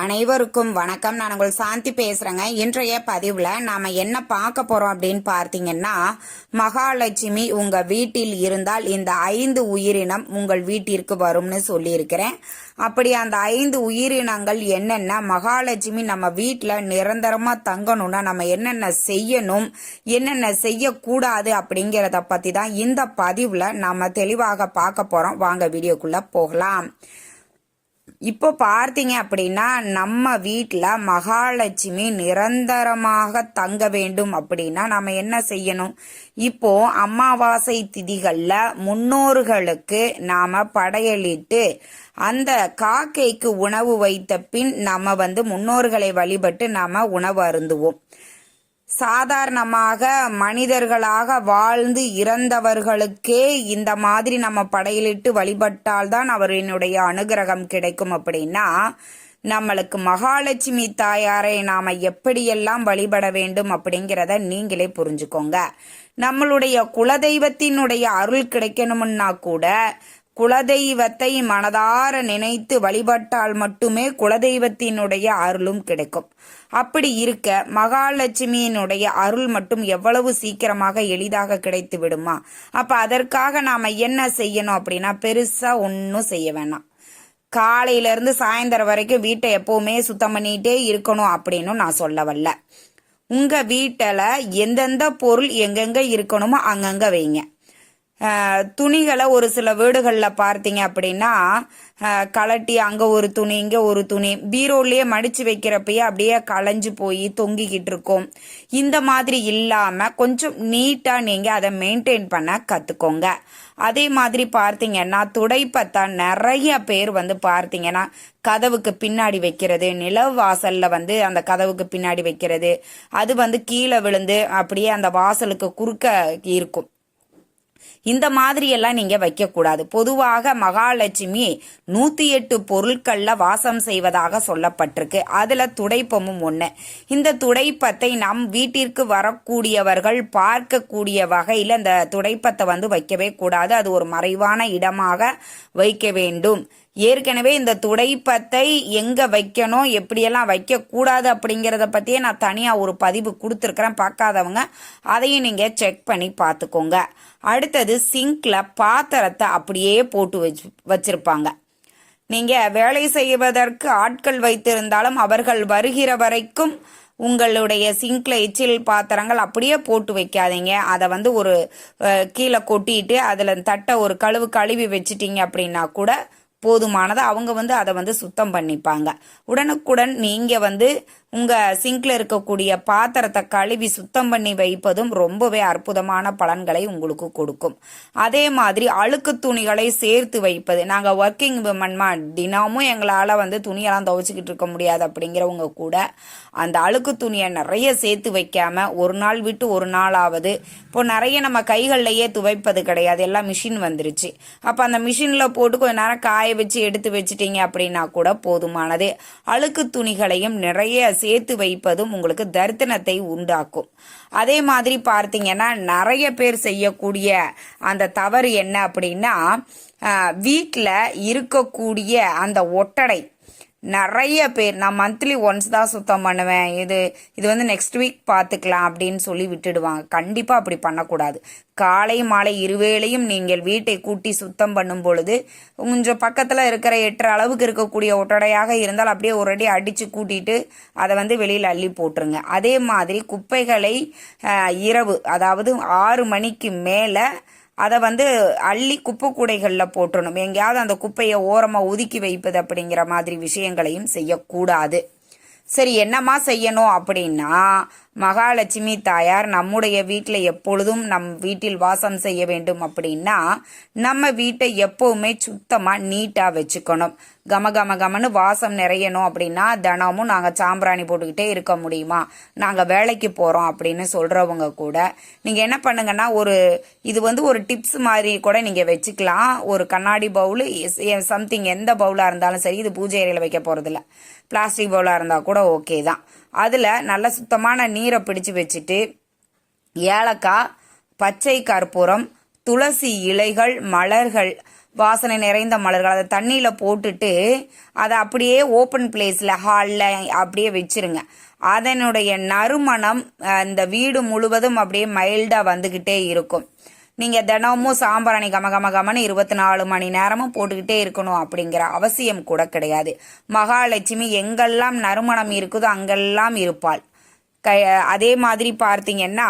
அனைவருக்கும் வணக்கம். நான் உங்கள் சாந்தி பேசுறேங்க. இன்றைய பதிவுல நாம என்ன பார்க்க போறோம் அப்படின்னு பார்த்தீங்கன்னா மகாலட்சுமி உங்க வீட்டில் இருந்தால் இந்த ஐந்து உயிரினம் உங்கள் வீட்டிற்கு வரும்னு சொல்லியிருக்கிறேன். அப்படி அந்த ஐந்து உயிரினங்கள் என்னென்ன? மகாலட்சுமி நம்ம வீட்டில் நிரந்தரமா தங்கணும்னா நம்ம என்னென்ன செய்யணும்? என்னென்ன செய்யக்கூடாது அப்படிங்கிறத பத்தி தான் இந்த பதிவுல நாம தெளிவாக பார்க்க போறோம். வாங்க வீடியோக்குள்ள போகலாம். இப்போ பார்த்தீங்க அப்படின்னா நம்ம வீட்டில் மகாலட்சுமி நிரந்தரமாக தங்க வேண்டும் அப்படின்னா நம்ம என்ன செய்யணும்? இப்போ அமாவாசை திதிகளில் முன்னோர்களுக்கு நாம படையலிட்டு அந்த காக்கைக்கு உணவு வைத்த பின் நம்ம வந்து முன்னோர்களை வழிபட்டு நாம உணவு அருந்துவோம். சாதாரணமாக மனிதர்களாக வாழ்ந்து இறந்தவர்களுக்கே இந்த மாதிரி நம்ம படையலிட்டு வழிபட்டால்தான் அவரினுடைய அனுகிரகம் கிடைக்கும் அப்படின்னா நம்மளுக்கு மகாலட்சுமி தாயாரை நாம எப்படியெல்லாம் வழிபட வேண்டும் அப்படிங்கிறத நீங்களே புரிஞ்சுக்கோங்க. நம்மளுடைய குலதெய்வத்தினுடைய அருள் கிடைக்கணும்னா கூட குலதெய்வத்தை மனதார நினைத்து வழிபட்டால் மட்டுமே குலதெய்வத்தினுடைய அருளும் கிடைக்கும். அப்படி இருக்க மகாலட்சுமியினுடைய அருள் மட்டும் எவ்வளவு சீக்கிரமாக எளிதாக கிடைத்து விடுமா அப்ப அதற்காக நாம என்ன செய்யணும் அப்படின்னா பெருசா ஒன்றும் செய்ய வேணாம். காலையில இருந்து சாயந்தரம் வரைக்கும் வீட்டை எப்பவுமே சுத்தம் பண்ணிட்டே இருக்கணும் அப்படின்னு நான் சொல்ல வரல உங்க வீட்டில் எந்தெந்த பொருள் எங்கெங்க இருக்கணுமோ அங்கங்க வைங்க. துணிகளை ஒரு சில வீடுகளில் பார்த்தீங்க அப்படின்னா கலட்டி அங்கே ஒரு துணி இங்கே ஒரு துணி பீரோலேயே மடித்து வைக்கிறப்பயே அப்படியே களைஞ்சு போய் தொங்கிக்கிட்டு இருக்கும். இந்த மாதிரி இல்லாமல் கொஞ்சம் நீட்டாக நீங்கள் அதை மெயின்டைன் பண்ண கற்றுக்கோங்க அதே மாதிரி பார்த்தீங்கன்னா துடைப்பத்தை நிறைய பேர் வந்து பார்த்தீங்கன்னா கதவுக்கு பின்னாடி வைக்கிறது நிலவு வாசலில் வந்து அந்த கதவுக்கு பின்னாடி வைக்கிறது அது வந்து கீழே விழுந்து அப்படியே அந்த வாசலுக்கு குறுக்க இருக்கும். இந்த மாதிரியெல்லாம் நீங்கள் நீங்க பொதுவாக மகாலட்சுமி நூத்தி எட்டு பொருட்கள்ல வாசம் செய்வதாக சொல்லப்பட்டிருக்கு. அதுல துடைப்பமும் ஒண்ணு. இந்த துடைப்பத்தை நம் வீட்டிற்கு வரக்கூடியவர்கள் பார்க்கக்கூடிய வகையில இந்த துடைப்பத்தை வந்து வைக்கவே கூடாது. அது ஒரு மறைவான இடமாக வைக்க வேண்டும். ஏற்கனவே இந்த துடைப்பத்தை எங்க வைக்கணும் எப்படியெல்லாம் வைக்க கூடாது அப்படிங்கறத பத்தியே நான் தனியா ஒரு பதிவு கொடுத்துருக்குறேன். பார்க்காதவங்க அதையும் நீங்க செக் பண்ணி பார்த்துக்கோங்க. அடுத்தது சிங்க்ல பாத்திரத்தை அப்படியே போட்டு வச்சு வச்சிருப்பாங்க. நீங்க வேலை செய்வதற்கு ஆட்கள் வைத்திருந்தாலும் அவர்கள் வருகிற வரைக்கும் உங்களுடைய சிங்க்ல எச்சில் பாத்திரங்கள் அப்படியே போட்டு வைக்காதீங்க. அதை வந்து ஒரு கீழே கொட்டிட்டு அதில் தட்டை ஒரு கழுவு கழுவி வச்சிட்டீங்க அப்படின்னா கூட போதுமானது. அவங்க வந்து அதை வந்து சுத்தம் பண்ணிப்பாங்க. உடனுக்குடன் நீங்கள் வந்து உங்கள் சிங்க்ல இருக்கக்கூடிய பாத்திரத்தை கழுவி சுத்தம் பண்ணி வைப்பதும் ரொம்பவே அற்புதமான பலன்களை உங்களுக்கு கொடுக்கும். அதே மாதிரி அழுக்கு துணிகளை சேர்த்து வைப்பது. நாங்கள் ஒர்க்கிங் விமன்மா தினமும் எங்களால் வந்து துணியெல்லாம் துவைச்சிக்கிட்டு இருக்க முடியாது அப்படிங்கிறவங்க கூட அந்த அழுக்கு துணியை நிறைய சேர்த்து வைக்காம ஒரு நாள் விட்டு ஒரு நாளாவது இப்போ நிறைய நம்ம கைகள்லையே துவைப்பது கிடையாது. எல்லாம் மிஷின் வந்துருச்சு. அப்போ அந்த மிஷினில் போட்டு கொஞ்ச நேரம் காய வச்சு எடுத்து வச்சிட்டீங்க அப்படின்னா கூட போதுமானது. அழுக்கு துணிகளையும் நிறைய சேர்த்து வைப்பதும் உங்களுக்கு தரித்தனத்தை உண்டாக்கும். அதே மாதிரி பார்த்தீங்கன்னா நிறைய பேர் செய்யக்கூடிய அந்த தவறு என்ன அப்படின்னா வீட்டில் இருக்கக்கூடிய அந்த ஒட்டடை நிறைய பேர் நான் மந்த்லி ஒன்ஸ் தான் சுத்தம் பண்ணுவேன். இது இது வந்து நெக்ஸ்ட் வீக் பார்த்துக்கலாம் அப்படின்னு சொல்லி விட்டுடுவாங்க. கண்டிப்பாக அப்படி பண்ணக்கூடாது. காலை மாலை இருவேளையும் நீங்கள் வீட்டை கூட்டி சுத்தம் பண்ணும் பொழுது கொஞ்சம் பக்கத்தில் இருக்கிற எட்டரை அளவுக்கு இருக்கக்கூடிய ஒட்டடையாக இருந்தால் அப்படியே ஒரு அடி அடித்து கூட்டிட்டு அதை வந்து வெளியில் அள்ளி போட்டுருங்க. அதே மாதிரி குப்பைகளை இரவு அதாவது ஆறு மணிக்கு மேலே அதை வந்து அள்ளி குப்பை கூடைகளில் போட்டணும். எங்கேயாவது அந்த குப்பையை ஓரமாக ஒதுக்கி வைப்பது அப்படிங்கிற மாதிரி விஷயங்களையும் செய்யக்கூடாது. சரி என்னம்மா செய்யணும் அப்படின்னா மகாலட்சுமி தாயார் நம்முடைய வீட்டில் எப்பொழுதும் நம் வீட்டில் வாசம் செய்ய வேண்டும் அப்படின்னா நம்ம வீட்டை எப்போவுமே சுத்தமாக நீட்டாக வச்சுக்கணும். கம கம கமன்னு வாசம் நிறையணும் அப்படின்னா தினமும் நாங்கள் சாம்பிராணி போட்டுக்கிட்டே இருக்க முடியுமா? நாங்கள் வேலைக்கு போகிறோம் அப்படின்னு சொல்கிறவங்க கூட நீங்கள் என்ன பண்ணுங்கன்னா ஒரு இது வந்து ஒரு டிப்ஸ் மாதிரி கூட நீங்கள் வச்சுக்கலாம். ஒரு கண்ணாடி பவுல் சம்திங் எந்த பவுலாக இருந்தாலும் சரி இது பூஜை அறையில் வைக்க போகிறதில்ல பிளாஸ்டிக் பவுலாக இருந்தால் கூட ஓகே தான். அதில் நல்ல சுத்தமான நீரை பிடிச்சு வச்சுட்டு ஏலக்காய் பச்சை கற்பூரம் துளசி இலைகள் மலர்கள் வாசனை நிறைந்த மலர்கள் அதை தண்ணியில் போட்டுட்டு அதை அப்படியே ஓப்பன் பிளேஸில் ஹாலில் அப்படியே வச்சிருங்க. அதனுடைய நறுமணம் இந்த வீடு முழுவதும் அப்படியே மைல்டாக வந்துக்கிட்டே இருக்கும். நீங்கள் தினமும் சாம்பிராணி கம கம கமன்னு இருபத்தி நாலு மணி நேரமும் போட்டுக்கிட்டே இருக்கணும் அப்படிங்கிற அவசியம் கூட கிடையாது. மகாலட்சுமி எங்கெல்லாம் நறுமணம் இருக்குதோ அங்கெல்லாம் இருப்பாள். க அதே மாதிரி பார்த்தீங்கன்னா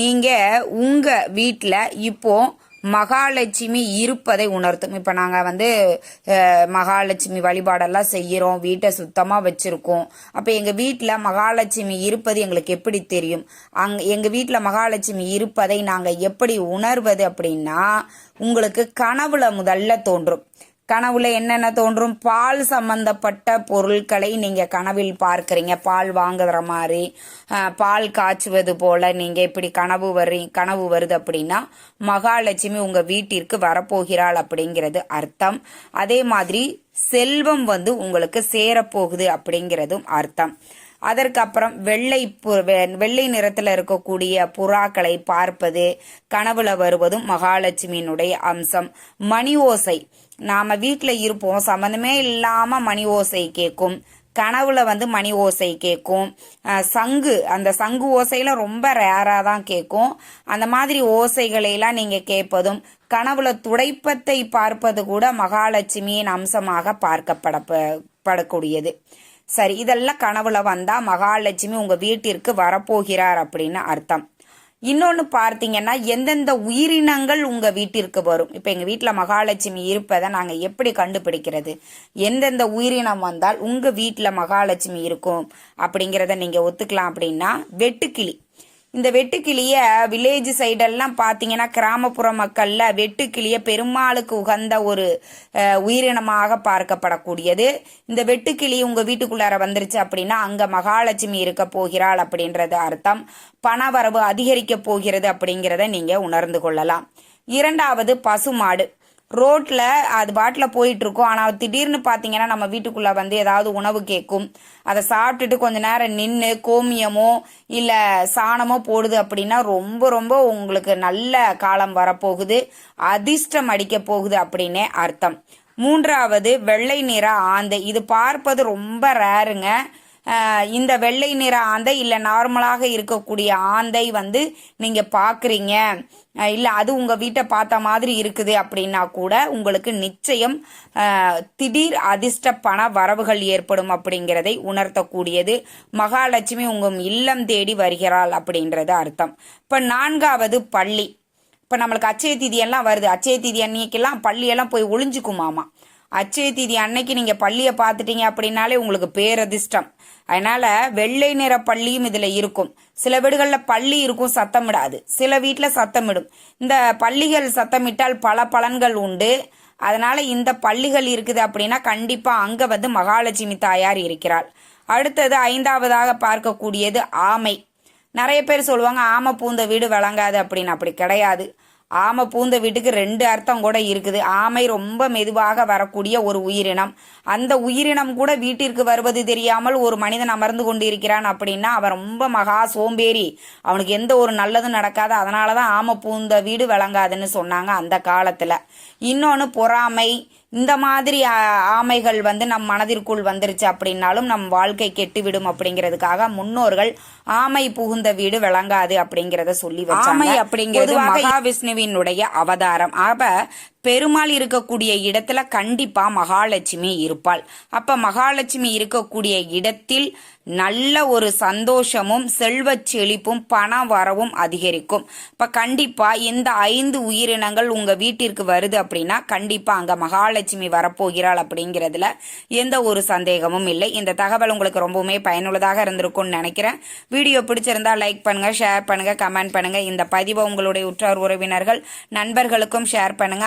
நீங்கள் உங்கள் வீட்டில் இப்போது மகாலட்சுமி இருப்பதை உணர்த்தும். இப்போ நாங்கள் வந்து மகாலட்சுமி வழிபாடெல்லாம் செய்கிறோம் வீட்டை சுத்தமாக வச்சுருக்கோம். அப்போ எங்கள் வீட்டில் மகாலட்சுமி இருப்பது எங்களுக்கு எப்படி தெரியும்? அங் எங்கள் வீட்டில் மகாலட்சுமி இருப்பதை நாங்கள் எப்படி உணர்வது அப்படின்னா உங்களுக்கு கனவுல முதல்ல தோன்றும். கனவுல என்னென்ன தோன்றும்? பால் சம்பந்தப்பட்ட பொருட்களை நீங்க கனவில் பார்க்கறீங்க. பால் வாங்குற மாதிரி பால் காய்ச்சுவது போல நீங்க இப்படி கனவு வர்றீ கனவு வருது அப்படின்னா மகாலட்சுமி உங்க வீட்டிற்கு வரப்போகிறாள் அப்படிங்கிறது அர்த்தம். அதே மாதிரி செல்வம் வந்து உங்களுக்கு சேரப்போகுது அப்படிங்கிறதும் அர்த்தம். அதற்கப்புறம் வெள்ளை பு- வெ- வெள்ளை நிறத்தில் இருக்கக்கூடிய புறாக்களை பார்ப்பது கனவுல வருவதும் மகாலட்சுமியினுடைய அம்சம். மணி ஓசை. நாம வீட்டில் இருப்போம். சம்மந்தமே இல்லாமல் மணி ஓசை கேட்கும் கனவுல வந்து மணி ஓசை கேட்கும் சங்கு. அந்த சங்கு ஓசையில ரொம்ப ரேராக தான் கேட்கும் அந்த மாதிரி ஓசைகளையெல்லாம் நீங்கள் கேட்பதும் கனவுல துடைப்பத்தை பார்ப்பது கூட மகாலட்சுமியின் அம்சமாக பார்க்கப்பட படக்கூடியது சரி இதெல்லாம் கனவுல வந்தா மகாலட்சுமி உங்க வீட்டிற்கு வரப்போகிறார் அப்படின்னு அர்த்தம். இன்னொன்று பார்த்தீங்கன்னா எந்தெந்த உயிரினங்கள் உங்கள் வீட்டிற்கு வரும்? இப்போ எங்கள் வீட்டில் மகாலட்சுமி இருப்பதை நாங்கள் எப்படி கண்டுபிடிக்கிறது? எந்தெந்த உயிரினம் வந்தால் உங்கள் வீட்டில் மகாலட்சுமி இருக்கும்? அப்படிங்கிறத நீங்கள் ஒத்துக்கலாம் அப்படின்னா வெட்டுக்கிளி. இந்த வெட்டுக்கிளிய வில்லேஜ் சைடெல்லாம் பார்த்தீங்கன்னா கிராமப்புற மக்கள்ல வெட்டுக்கிளிய பெருமாளுக்கு உகந்த ஒரு உயிரினமாக பார்க்கப்படக்கூடியது. இந்த வெட்டுக்கிளி உங்க வீட்டுக்குள்ளார வந்துருச்சு அப்படின்னா அங்க மகாலட்சுமி இருக்க போகிறாள் அப்படின்றது அர்த்தம். பணவரவு அதிகரிக்க போகிறது அப்படிங்கிறத நீங்க உணர்ந்து கொள்ளலாம். இரண்டாவது பசுமாடு. ரோட்டில் அது பாட்டில் போயிட்டுருக்கோம். ஆனால் திடீர்னு பார்த்தீங்கன்னா நம்ம வீட்டுக்குள்ள வந்து ஏதாவது உணவு கேட்கும். அதை சாப்பிட்டுட்டு கொஞ்ச நேரம் நின்று கோமியமோ இல்லை சாணமோ போடுது அப்படின்னா ரொம்ப ரொம்ப உங்களுக்கு நல்ல காலம் வரப்போகுது. அதிர்ஷ்டம் அடிக்க போகுது அப்படின்னே அர்த்தம். மூன்றாவது வெள்ளை நிற ஆந்தை. இது பார்ப்பது ரொம்ப ரேருங்க. இந்த வெள்ளை நிற ஆந்தை இல்லை நார்மலாக இருக்கக்கூடிய ஆந்தை வந்து நீங்கள் பார்க்குறீங்க இல்லை அது உங்கள் வீட்டை பார்த்த மாதிரி இருக்குது அப்படின்னா கூட உங்களுக்கு நிச்சயம் திடீர் அதிர்ஷ்ட பண வரவுகள் ஏற்படும் அப்படிங்கிறதை உணர்த்தக்கூடியது. மகாலட்சுமி உங்கள் இல்லம் தேடி வருகிறாள் அப்படின்றது அர்த்தம். இப்போ நான்காவது பள்ளி. இப்போ நம்மளுக்கு அச்சய திதியெல்லாம் எல்லாம் வருது. அச்சய திதி அன்னைக்கெல்லாம் பள்ளியெல்லாம் போய் ஒளிஞ்சுக்குமாமா. அச்சய தீதி அன்னைக்கு நீங்கள் பள்ளியை பார்த்துட்டீங்க அப்படின்னாலே உங்களுக்கு பேரதிர்ஷ்டம். அதனால வெள்ளை நிற பள்ளியும் இதில் இருக்கும். சில வீடுகளில் பள்ளி இருக்கும் சத்தமிடாது சில வீட்டில் சத்தமிடும் இந்த பள்ளிகள் சத்தமிட்டால் பல பலன்கள் உண்டு. அதனால இந்த பள்ளிகள் இருக்குது அப்படின்னா கண்டிப்பாக அங்கே வந்து மகாலட்சுமி தாயார் இருக்கிறாள். அடுத்தது ஐந்தாவதாக பார்க்கக்கூடியது ஆமை. நிறைய பேர் சொல்லுவாங்க ஆமை பூந்த வீடு விளங்காது அப்படின்னு. அப்படி கிடையாது. ஆமை பூந்த வீட்டுக்கு ரெண்டு அர்த்தம் கூட இருக்குது. ஆமை ரொம்ப மெதுவாக வரக்கூடிய ஒரு உயிரினம். அந்த உயிரினம் கூட வீட்டிற்கு வருவது தெரியாமல் ஒரு மனிதன் அமர்ந்து கொண்டு இருக்கிறான் அப்படின்னா அவன் ரொம்ப மகா சோம்பேறி. அவனுக்கு எந்த ஒரு நல்லதும் நடக்காது. அதனால தான் ஆமை பூந்த வீடு விளங்காதுன்னு சொன்னாங்க அந்த காலத்தில். இன்னொன்று பொறாமை. இந்த மாதிரி ஆமைகள் வந்து நம் மனதிற்குள் வந்துருச்சு அப்படின்னாலும் நம் வாழ்க்கை கெட்டுவிடும் அப்படிங்கிறதுக்காக முன்னோர்கள் ஆமை புகுந்த வீடு விளங்காது அப்படிங்கிறத சொல்லி வச்சாங்க. ஆமை அப்படிங்கிறது மகாவிஷ்ணுவினுடைய அவதாரம். ஆக பெருமாள் இருக்கக்கூடிய இடத்துல கண்டிப்பா மகாலட்சுமி இருப்பாள். அப்ப மகாலட்சுமி இருக்கக்கூடிய இடத்தில் நல்ல ஒரு சந்தோஷமும் செல்வச் செழிப்பும் பண வரவும் அதிகரிக்கும். இப்ப கண்டிப்பா இந்த ஐந்து உயிரினங்கள் உங்க வீட்டிற்கு வருது அப்படின்னா கண்டிப்பா அங்க மகாலட்சுமி வரப்போகிறாள் அப்படிங்கிறதுல எந்த ஒரு சந்தேகமும் இல்லை. இந்த தகவல் உங்களுக்கு ரொம்பவுமே பயனுள்ளதாக இருந்திருக்கும்னு நினைக்கிறேன். வீடியோ பிடிச்சிருந்தா லைக் பண்ணுங்க ஷேர் பண்ணுங்க கமெண்ட் பண்ணுங்க. இந்த பதிவை உங்களுடைய உற்றார் உறவினர்கள் நண்பர்களுக்கும் ஷேர் பண்ணுங்க.